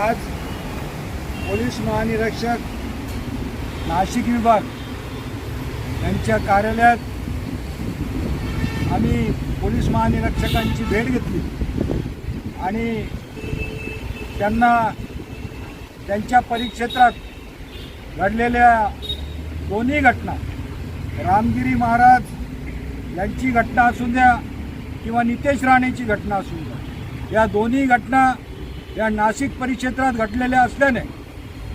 आज पोलीस महानिरीक्षक नाशिक विभाग यांच्या कार्यालयात आम्ही पोलीस महानिरीक्षकांची भेट घेतली. आणि त्यांना त्यांच्या परिक्षेत्रात घडलेल्या दोन्ही घटना रामगिरी महाराज यांची घटना असून द्या किंवा नितेश राणेची घटना असून द्या या दोन्ही घटना या नाशिक परिक्षेत्रात घडलेल्या असल्याने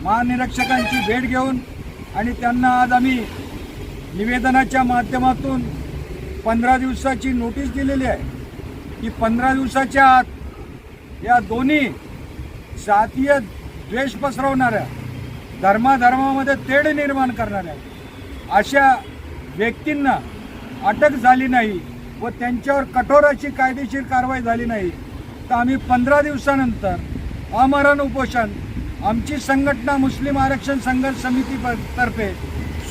महानिरीक्षकांची भेट घेऊन आणि त्यांना आज आम्ही निवेदनाच्या माध्यमातून पंधरा दिवसाची नोटीस दिलेली आहे की पंधरा दिवसाच्या आत या दोन्ही जातीय द्वेष पसरवणाऱ्या धर्माधर्मामध्ये तेढ निर्माण करणाऱ्या अशा व्यक्तींना अटक झाली नाही व त्यांच्यावर कठोर अशी कायदेशीर कारवाई झाली नाही. तर आम्ही पंधरा दिवसानंतर अमरण उपोषण. आमची संघटना मुस्लिम आरक्षण संघर्ष समिती तर्फे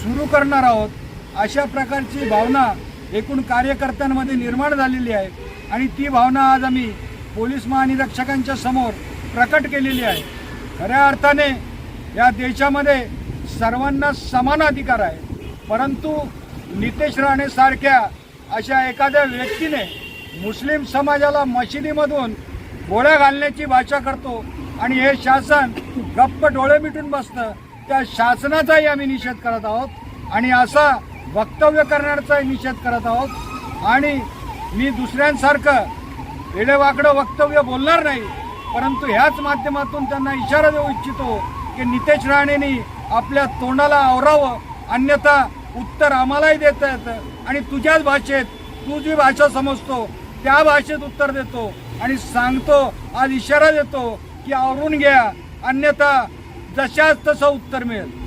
सुरू करणार आहोत. अशा प्रकारची भावना एकूण कार्यकर्त्यांमध्ये निर्माण झालेली आहे आणि ती भावना आज आम्ही पोलीस महानिरीक्षकांच्या समोर प्रकट केलेली आहे. खऱ्या अर्थाने या देशामध्ये सर्वांना समान अधिकार आहे. परंतु नितेश राणेसारख्या अशा एखाद्या व्यक्तीने मुस्लिम समाजाला मशिदीमधून गोळ्या घालण्याची भाषा करतो. आणि हे शासन गप्प डोळे मिटून बसतं. त्या शासनाचाही आम्ही निषेध करत आहोत. आणि असा वक्तव्य करण्याचाही निषेध करत आहोत. आणि मी दुसऱ्यांसारखं वेडेवाकडं वक्तव्य बोलणार नाही. परंतु ह्याच माध्यमातून त्यांना इशारा देऊ इच्छितो की नितेश राणेंनी आपल्या तोंडाला आवरावं. अन्यथा उत्तर आम्हालाही देता येतं. आणि तुझ्याच भाषेत तू जी भाषा समजतो त्या भाषेत उत्तर देतो. आणि सांगतो आज इशारा देतो की आवरून घ्या. अन्यथा जशाच तसं उत्तर मिळेल.